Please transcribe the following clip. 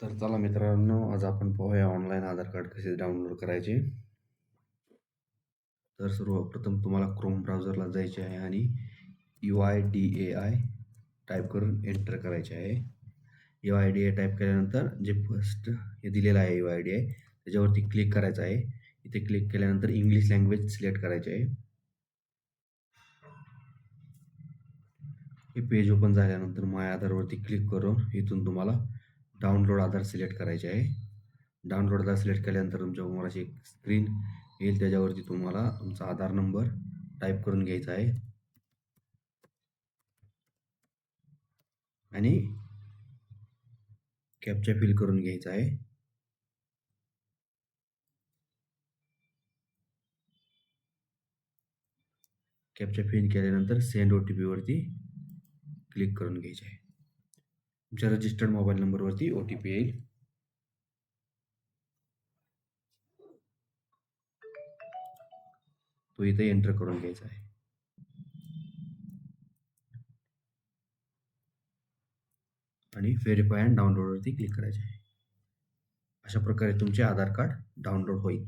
तर चला मित्रांनो आज आपण पाहूया ऑनलाईन आधार कार्ड कसे डाउनलोड करायचे. तर सर्वप्रथम तुम्हाला क्रोम ब्राउझरला जायचे आहे आणि U I D A I type करून एंटर करायचे आहे. U I D A type केल्यानंतर जे फर्स्ट हे दिलेलं आहे यू आय डी आय त्याच्यावरती क्लिक करायचं आहे. इथे क्लिक केल्यानंतर इंग्लिश लँग्वेज सिलेक्ट करायचे आहे. हे पेज ओपन झाल्यानंतर माय आधारवरती क्लिक करून इथून तुम्हाला डाउनलोड आधार सिलेक्ट करायचे आहे. डाउनलोड आधार सिलेक्ट केल्यानंतर तुमच्या अशी एक स्क्रीन येईल त्याच्यावरती तुम्हाला तुमचा आधार नंबर टाईप करून घ्यायचा आहे. आणि कॅपचा फिल करून घ्यायचा आहे. कॅपचा फिल केल्यानंतर सेंड ओ टी पीवरती क्लिक करून घ्यायचे आहे. तुमच्या रजिस्टर्ड मोबाईल नंबरवरती ओ टी पी येईल. तो इथे एंटर करून घ्यायचा आहे. आणि व्हेरीफाय अँड डाउनलोडवरती क्लिक करायचे आहे. अशा प्रकारे तुमचे आधार कार्ड डाउनलोड होईल.